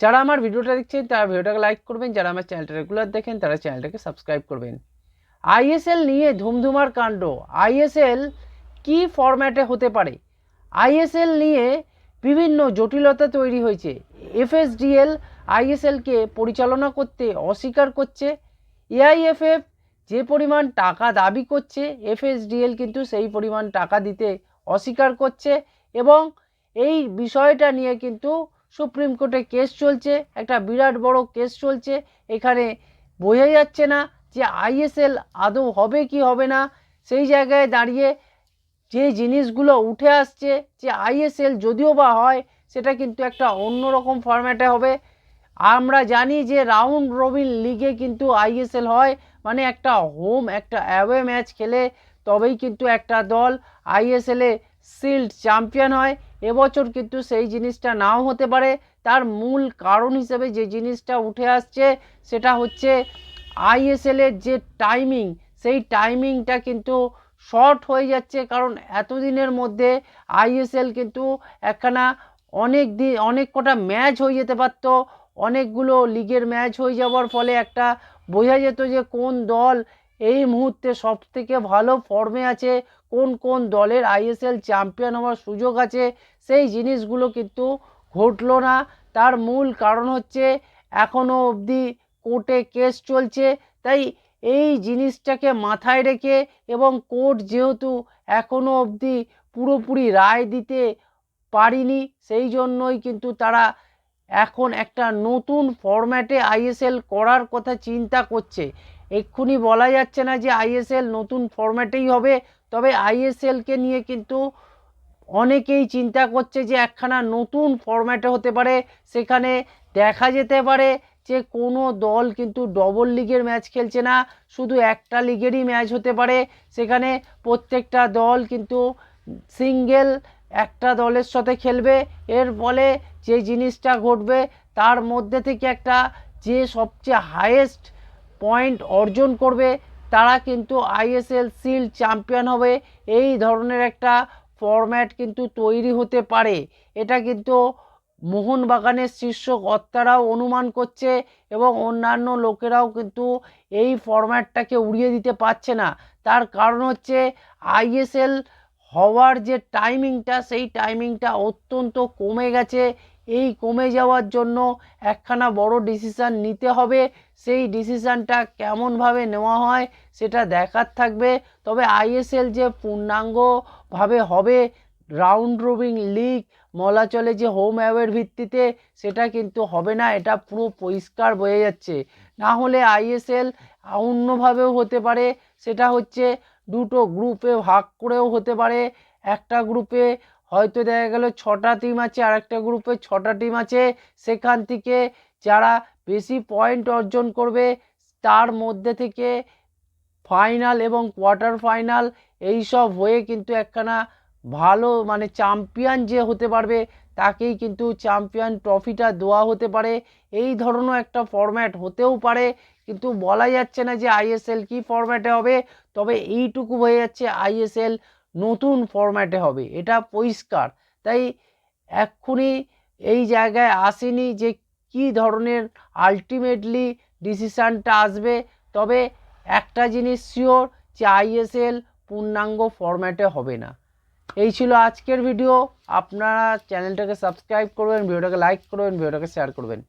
যারা আমার ভিডিওটা দেখছেন, তারা ভিডিওটাকে লাইক করবেন। যারা আমার চ্যানেলটা রেগুলার দেখেন, তারা চ্যানেলটাকে সাবস্ক্রাইব করবেন। আইএসএল নিয়ে ধুমধুমার কাণ্ড। আইএসএল কি ফরম্যাটে হতে পারে? আইএসএল নিয়ে বিভিন্ন জটিলতা তৈরি হয়েছে। এফএসডিএল আইএসএলকে পরিচালনা করতে অস্বীকার করছে। এআইএফএফ যে পরিমাণ টাকা দাবি করছে এফএসডিএল কিন্তু সেই পরিমাণ টাকা দিতে অস্বীকার করছে এবং এই বিষয়টা নিয়ে কিন্তু সুপ্রিম কোর্টে কেস চলছে, একটা বিরাট বড় কেস চলছে। এখানে বোঝা যাচ্ছে না যে আইএসএল আদৌ হবে কি হবে না। সেই জায়গায় দাঁড়িয়ে যে জিনিসগুলো উঠে আসছে যে আইএসএল যদিও বা হয়, সেটা কিন্তু একটা অন্যরকম ফরম্যাটে হবে। আমরা জানি যে রাউন্ড রবিন লিগে কিন্তু আইএসএল হয় মানে একটা হোম, একটা অ্যাওয়ে ম্যাচ খেলে, তবেই কিন্তু একটা দল আইএসএলে সিল্ড চ্যাম্পিয়ন হয়। এবছর কিন্তু সেই জিনিসটা নাও হতে পারে। তার মূল কারণ হিসেবে যে জিনিসটা উঠে আসছে, সেটা হচ্ছে আইএসএলের যে টাইমিং সেই টাইমিংটা কিন্তু শর্ট হয়ে যাচ্ছে। কারণ এতদিনের মধ্যে আইএসএল কিন্তু একখানা অনেক দিন অনেক কটা ম্যাচ হয়ে যেতে পারত। অনেকগুলো লিগের ম্যাচ হয়ে যাওয়ার ফলে একটা বোঝা যেত যে কোন দল এই মুহূর্তে সব থেকে ভালো ফর্মে আছে কোন কোন দলের আইএসএল চ্যাম্পিয়ন হওয়ার সুযোগ আছে, সেই জিনিসগুলো কিন্তু ঘটলো না। তার মূল কারণ হচ্ছে এখনও অবধি কোর্টে কেস চলছে, তাই এই জিনিসটাকে মাথায় রেখে এবং কোর্ট যেহেতু এখনও অবধি পুরোপুরি রায় দিতে পারিনি, সেই জন্যই কিন্তু তারা এখন একটা নতুন ফরম্যাটে আইএসএল করার কথা চিন্তা করছে। এক্ষুনি বলা যাচ্ছে না যে আইএসএল নতুন ফরম্যাটেই হবে, তবে আইএসএলকে নিয়ে কিন্তু অনেকেই চিন্তা করছে যে একখানা নতুন ফরম্যাটে হতে পারে, সেখানে দেখা যেতে পারে যে কোনো দল কিন্তু ডবল লিগের ম্যাচ খেলছে না, শুধু একটা লিগেরই ম্যাচ হতে পারে, সেখানে প্রত্যেকটা দল কিন্তু সিঙ্গেল একটা দলের সাথে খেলবে, এর ফলে যে জিনিসটা ঘটবে, তার মধ্যে থেকে একটা যে সবচেয়ে হায়েস্ট পয়েন্ট অর্জন করবে, তারা কিন্তু আইএসএল সিল চ্যাম্পিয়ন হবে। এই ধরনের একটা ফরম্যাট কিন্তু তৈরি হতে পারে। এটা কিন্তু মোহনবাগানের শীর্ষ কর্তারাও অনুমান করছে এবং অন্যান্য লোকেরাও কিন্তু এই ফরম্যাটটাকে উড়িয়ে দিতে পারছে না। তার কারণ হচ্ছে আইএসএল হওয়ার যে টাইমিংটা সেই টাইমিংটা অত্যন্ত কমে গেছে। এই কমে যাওয়ার জন্য একখানা বড় ডিসিশান নিতে হবে। সেই ডিসিশানটা কেমনভাবে নেওয়া হয় সেটা দেখার থাকবে। তবে আইএসএল যে পূর্ণাঙ্গভাবে হবে রাউন্ড রবিং লিগ মলা চলে যে হোম অ্যাওয়ের ভিত্তিতে, সেটা কিন্তু হবে না, এটা পুরো পরিষ্কার বোঝা যাচ্ছে। না হলে আইএসএল অন্যভাবেও হতে পারে, সেটা হচ্ছে দুটো গ্রুপে ভাগ করেও হতে পারে। একটা গ্রুপে হয়তো দেখা গেল ছটা টিম আছে আর একটা গ্রুপে ছটা টিম আছে। সেখান থেকে যারা বেশি পয়েন্ট অর্জন করবে, তার মধ্যে থেকে ফাইনাল এবং কোয়ার্টার ফাইনাল এই সব হয়ে কিন্তু একখানা ভালো মানে চ্যাম্পিয়ন যে হতে পারবে, তাকেই কিন্তু চ্যাম্পিয়ন ট্রফিটা দেওয়া হতে পারে। এই ধরনের একটা ফরম্যাট হতেও পারে। কিন্তু বলা যাচ্ছে না যে আইএসএল কি ফরম্যাটে হবে, তবে এইটুকু হয়ে যাচ্ছে আইএসএল নতুন ফরম্যাটে হবে। এটা পরিষ্কার। তাই এক্ষুনি এই জায়গায় আসেনি যে কি ধরনের আলটিমেটলি ডিসিশানটা আসবে। তবে একটা জিনিস শিওর যে আইএসএল পূর্ণাঙ্গ ফরম্যাটে হবে না। এই ছিল আজকের ভিডিও আপনারা চ্যানেলটাকে সাবস্ক্রাইব করবেন ভিডিওটাকে লাইক করবেন ভিডিওটাকে শেয়ার করবেন।